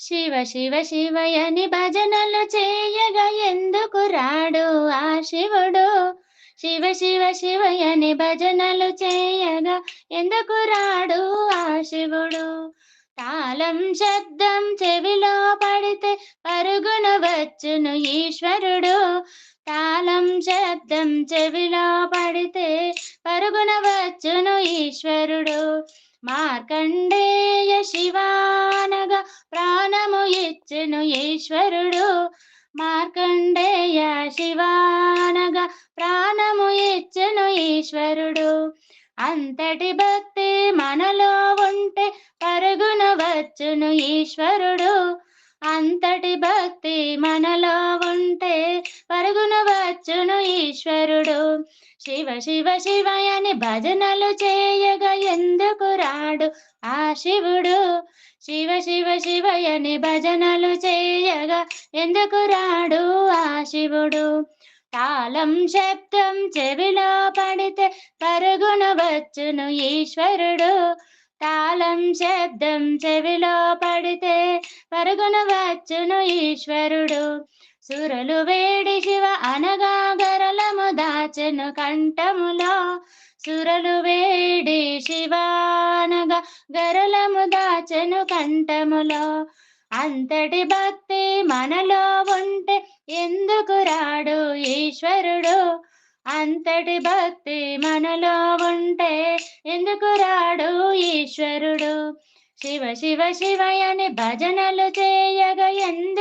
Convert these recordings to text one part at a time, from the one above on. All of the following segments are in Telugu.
శివ శివ శివయని భజనలు చేయగా ఎందుకు రాడు ఆ శివుడు? శివ శివ శివయని భజనలు చేయగా ఎందుకు రాడు ఆ శివుడు? తాళం శబ్దం చెవిలో పడితే పరుగున వచ్చును ఈశ్వరుడు. తాళం శబ్దం చెవిలో పడితే పరుగున వచ్చును ఈశ్వరుడు. మార్కండేయ శివానగా ప్రాణము ఇచ్చెను ఈశ్వరుడు. మార్కండేయ శివానగా ప్రాణము ఇచ్చెను ఈశ్వరుడు. అంతటి భక్తి మనలో ఉంటే పరుగున వచ్చును ఈశ్వరుడు. అంతటి భక్తి మనలో ఉంటే పరుగున వచ్చును ఈశ్వరుడు. శివ శివ శివయని భజనలు చేయగా ఎందుకు రాడు ఆ శివుడు? శివ శివ శివయని భజనలు చేయగా ఎందుకు రాడు ఆ శివుడు? తాళం శబ్దం చెవిలో పడితే పరుగున వచ్చును ఈశ్వరుడు. తాళం శబ్దం చెవిలో పడితే పరుగున వచ్చును ఈశ్వరుడు. సురలు వేడి శివ అనగా గరలము దాచెను కంఠములో. సురలు వేడి శివానగా గరలము దాచెను కంఠములో. అంతటి భక్తి మనలో ఉంటే ఎందుకు రాడు ఈశ్వరుడు? అంతటి భక్తి మనలో ఉంటే ఎందుకు రాడు ఈశ్వరుడు? శివ శివ శివయని భజనలు చేయగా ఎందుకు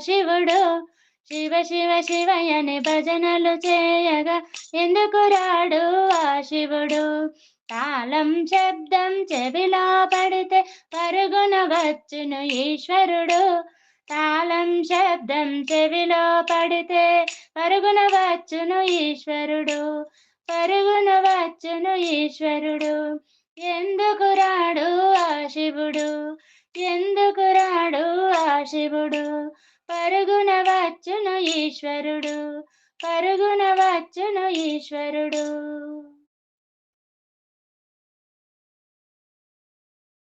శివుడు. శివ శివ శివయని భజనలు చేయగా ఎందుకు రాడు ఆ శివుడు? తాళం శబ్దం చెవిలో పడితే పరుగున వచ్చును ఈశ్వరుడు. తాళం శబ్దం చెవిలో పడితే పరుగున వచ్చును ఈశ్వరుడు. పరుగున వచ్చును ఈశ్వరుడు. ఎందుకు రాడు ఆ శివుడు? ఎందుకు రాడు ఆ శివుడు? పరుగున వచ్చును ఈశ్వరుడు పరుగున వచ్చును ఈశ్వరుడు.